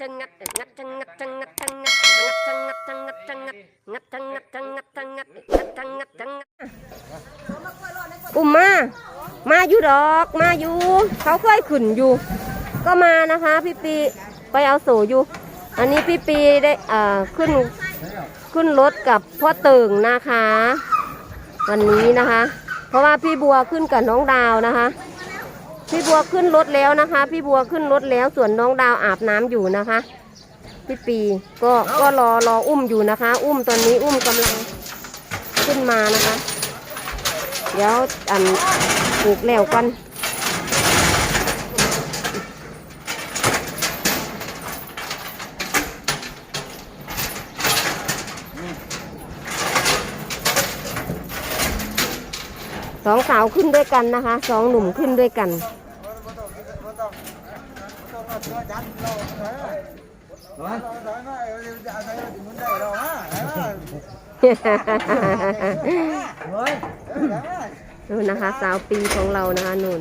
จังงัดงัดจังงัดจังงัดจังงัดงัดจังงัดจังงัดจังงัดงัดจังงัดจังงัดจังงัดงัดจังงัดจังงัดอุ้มมา มาอยู่ดอก มาอยู่ เขาเคยขึ้นอยู่ ก็มานะคะพี่ปีไปเอาโสอยู่ อันนี้พี่ปีได้อ่าขึ้นขึ้นรถกับพ่อเติงนะคะ วันนี้นะคะ เพราะว่าพี่บัวขึ้นกับน้องดาวนะคะ พี่บัวขึ้นรถแล้วนะคะ พี่บัวขึ้นรถแล้วส่วนน้องดาวอาบน้ำอยู่นะคะพี่ปีก็ก็รอรออุ้มอยู่นะคะ อุ้มตอนนี้อุ้มกำลังขึ้นมานะคะ เดี๋ยวอันปลูกแล้วกัน องสาวขึ้นด้วยกันนะคะสองหนุ่มขึ้นด้วยกัน นู่นนะคะ สาวปีของเรานะคะนู่น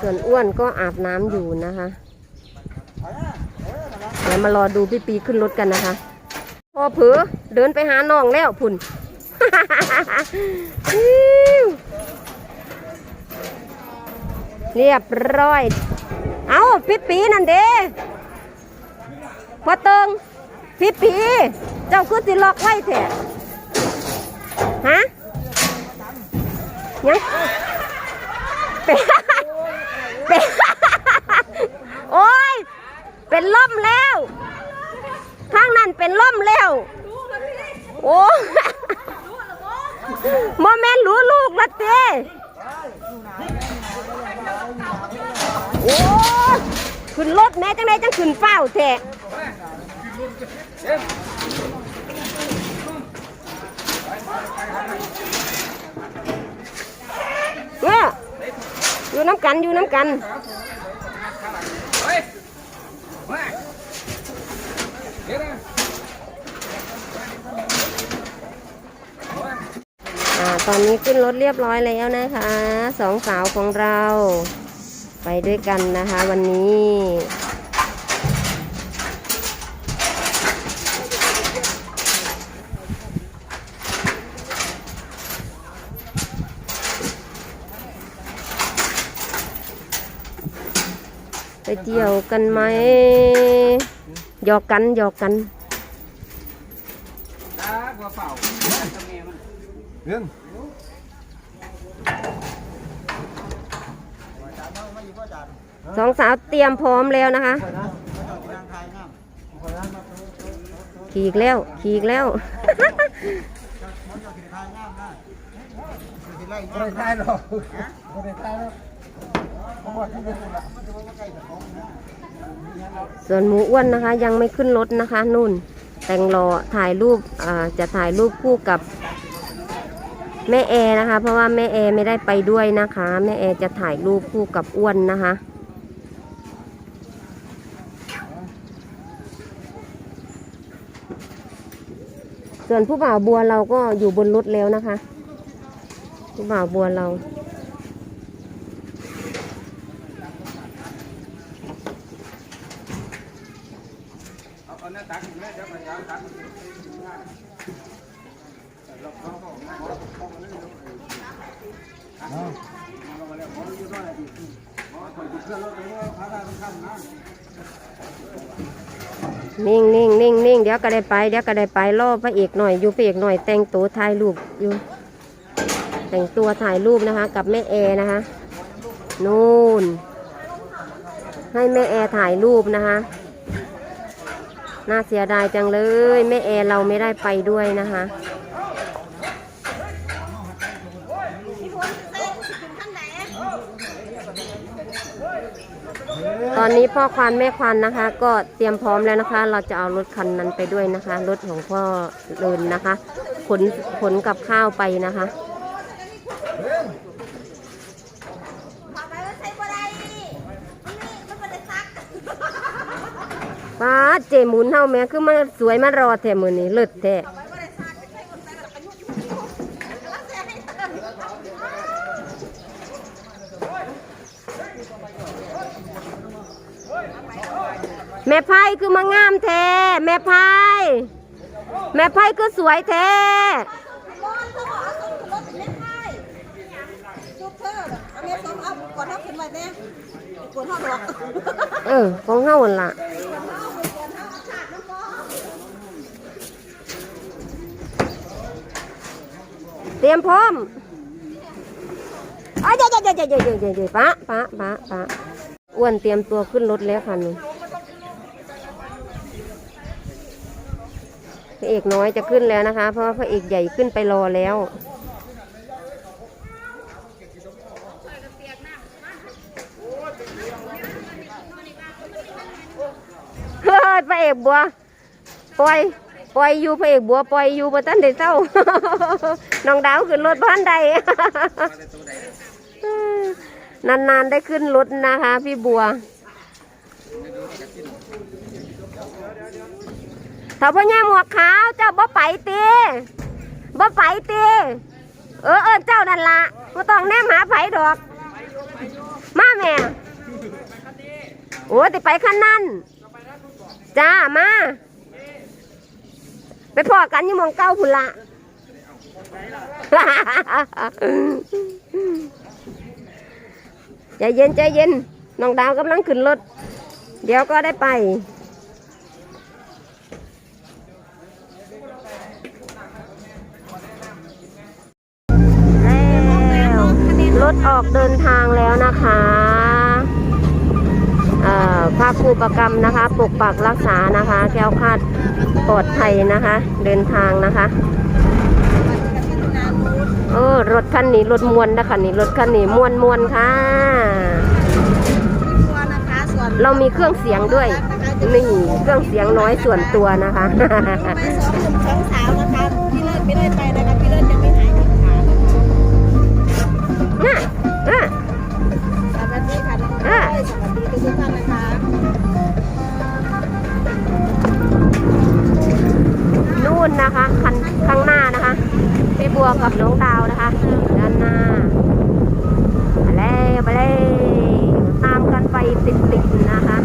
ส่วนอ้วนก็อาบน้ำอยู่นะคะเดี๋ยวมารอดูพี่ปีขึ้นรถกันนะคะ พอเผือเดินไปหาน้องแล้วพุ่น เรียบร้อย เอาพี่ปีนั่นเด้พอเติงพี่ปี เจ้าคือสิล็อกไว้แท้ฮะยังเป็นเป็นโอ้ย เป็นล่มแล้ว ข้างนั้นเป็นล่มแล้ว โอ้ โมเมนรู้ลูกละเต้โอ้ขึ้นรถแม่จังไดจังขึ้นเฝ้าแท้เนี่ยอยู่น้ำกันอยู่น้ำกัน อ่าตอนนี้ขึ้นรถเรียบร้อยแล้วนะคะสองสาวของเรา ไปด้วยกันนะคะวันนี้ไปเที่ยวกันไหมหยอกกันหยอกกันเรื่อง สองสาวเตรียมพร้อมแล้วนะคะ ขี่อีกแล้ว ขี่อีกแล้ว ไม่ได้ทายหรอกไม่ได้ทายหรอกเพราะว่าที่เป็นละส่วนหมูอ้วนนะคะ ยังไม่ขึ้นรถนะคะนุ่น แต่งรอถ่ายรูปอ่าจะถ่ายรูปคู่กับแม่แอนะคะ เพราะว่าแม่แอไม่ได้ไปด้วยนะคะ แม่แอจะถ่ายรูปคู่กับอ้วนนะคะ ส่วนผู้บ่าวบัวเราก็อยู่บนรถแล้วนะคะ ผู้บ่าวบัวเราเอาหน้าตักแม่จะไปยาวตัก นิ่งนิ่งนิ่งนิ่งเดี๋ยวก็ได้ไปเดี๋ยวก็ได้ไปรอพระเอกหน่อยอยู่พระเอกหน่อย แต่งตัวถ่ายรูปอยู่ แต่งตัวถ่ายรูปนะคะ กับแม่แอนะคะนู่น ให้แม่แอถ่ายรูปนะคะน่าเสียดายจังเลยแม่แอเราไม่ได้ไปด้วยนะคะ ตอนนี้พ่อควานแม่ควานนะคะ ก็เตรียมพร้อมแล้วนะคะ เราจะเอารถคันนั้นไปด้วยนะคะ รถของพ่อเลินนะคะขนขนกับข้าวไปนะคะป้าเจหมุนเฮาแม่คือมันสวยมารอแท้มือนี้เลิศแท้ ไพ่คือมางามแท้แม่ไพ่แม่ไพ่คือสวยแท้ชุบเธอเอาเมียส้มเอากดเท่าขึ้นมาเนี่ยกดเท่าดอกเออของเฮาหั่นล่ะเตรียมพร้อมอ้าวเดี๋ยวเดี๋ยวเดี๋ยวเดี๋ยวเดี๋ยวเดี๋ยวเดี๋ยวปะปะปะปะอ้วนเตรียมตัวขึ้นรถแล้วค่ะหนู พระเอกน้อยจะขึ้นแล้วนะคะ เพราะว่าพระเอกใหญ่ขึ้นไปรอแล้วเฮ้ยพระเอกบัวปล่อยปล่อยอยู่พระเอกบัวปล่อยอยู่บ่ทันได้เศร้าน้องดาวขึ้นรถบ้านใดนานๆได้ขึ้นรถนะคะ พี่บัว ถ้าพ่อแง่หมวกขาวเจ้าบ่ไปตีบ่ไปตีเออเออเจ้านั่นละบ่ต้องแนมหาไผดอก มาแม่โอ้ติไปขั้นนั้นจ้ามา ไปพอกันยี่มองเก้าพุ่นละใจเย็นใจเย็นน้องดาวกำลังขึ้นรถ เดี๋ยวก็ได้ไป ถออกเดินทางแล้วนะคะเอ่อภาครูประกรรมนะคะปกปักรักษานะคะ แก้วคาดปลอดภัยนะคะ เดินทางนะคะเออรถคันนี้รถมวนนะคะนี่รถคันนี้มวนมวนค่ะ เรามีเครื่องเสียงด้วยนี่เครื่องเสียงน้อยส่วนตัวนะคะ สวัสดีทุกท่านนะคะนู่นนะคะคันข้างหน้านะคะพี่บัวกับน้องดาวนะคะ ด้านหน้ามาแล้วมาแล้วตามกันไปติดๆนะคะ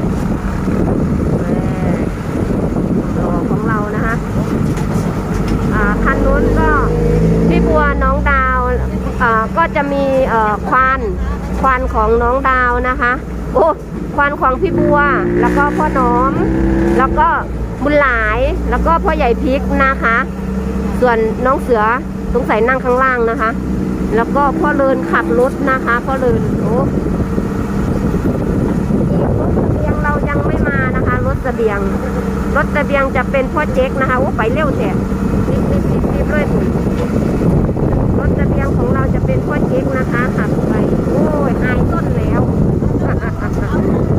เออรอของเรานะคะอ่าคันนู้นก็พี่บัวน้องดาวอ่าก็จะมีเอ่อควานควานของน้องดาวนะคะ โอ้ ควานของพี่บัว แล้วก็พ่อน้อม แล้วก็บุญหลาย แล้วก็พ่อใหญ่พริกนะคะ ส่วนน้องเสือสงสัยนั่งข้างล่างนะคะ แล้วก็พ่อเลินขับรถนะคะพ่อเลินโอ้เบียงเรายังไม่มานะคะรถเสบียงรถเสบียงจะเป็นพ่อเจ๊กนะคะโอ้ไปเร็วแท้รีบรีบรีบรีบเลยรถเสบียงของเราจะเป็นพ่อเจ๊กนะคะขับไปโอ้ยหายต้นแล้ว Bye.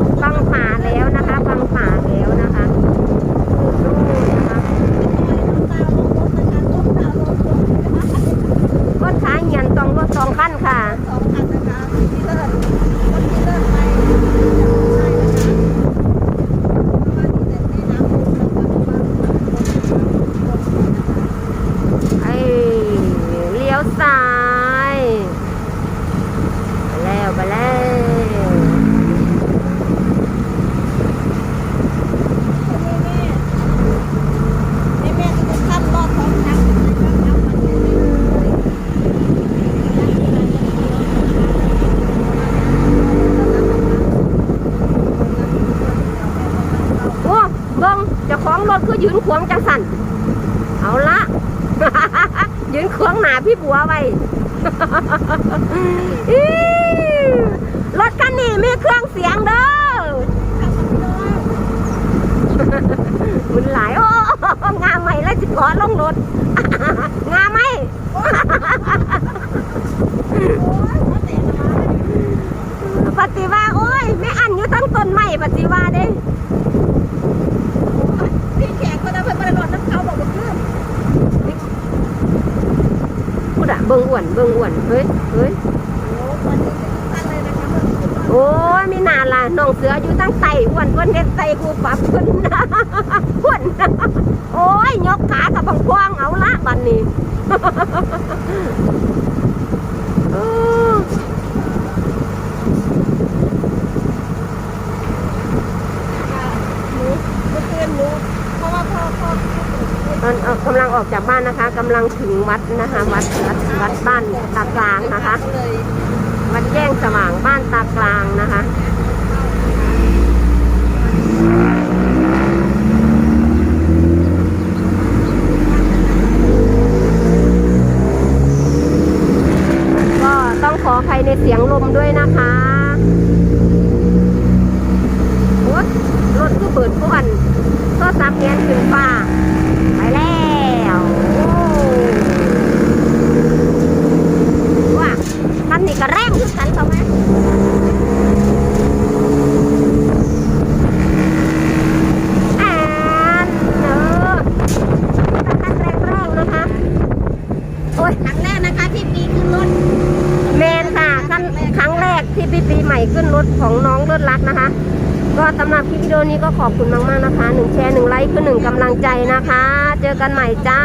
เบิ้งเจ้าของรถคือยืนขวางจังสันเอาละยืนขวางหนาพี่บัวไว้รถคันนี้มีเครื่องเสียงเด้อมันหลายโอ้งามไหมแล้วจะขอลงรถงามไหม อ้วนเฮ้ยเฮ้ยโอ้ยมีนาล่ะน้องเสืออยู่ตั้งไตอ้วนอ้วนเฮ็ดไตกูปับขึ้นนะอ้วนโอ้ยยกขากับบังควงเอาละบันนี้เมื่อคืนหนู กำลังออกจากบ้านนะคะกำลังถึงวัดนะคะวัดวัดวัดบ้านตากลางนะคะวัดแจ้งสว่างบ้านตากลางนะคะก็ต้องขออภัยในเสียงลมด้วยนะคะโอ๊ยรถก็เปิดก้นโทรศัพท์เงี้ยถึงฟ้า ไปแล้วโอ้ว่าท่า นี่ก็แรงคือกันเขาไหมอ่านเออขับแรงร่วงนะคะโอ๊ยครั้งแรกนะคะที่ปีขึ้นรถเมนค่ะครั้งแรกที่ปีปีใหม่ขึ้นรถของน้องเลิศรักนะคะ ก็สำหรับคลิปวิดีโอนี้ก็ขอบคุณมาก ๆ นะคะหนึ่งแชร์หนึ่งไลค์คือหนึ่งกำลังใจนะคะ เจอกันใหม่จ้า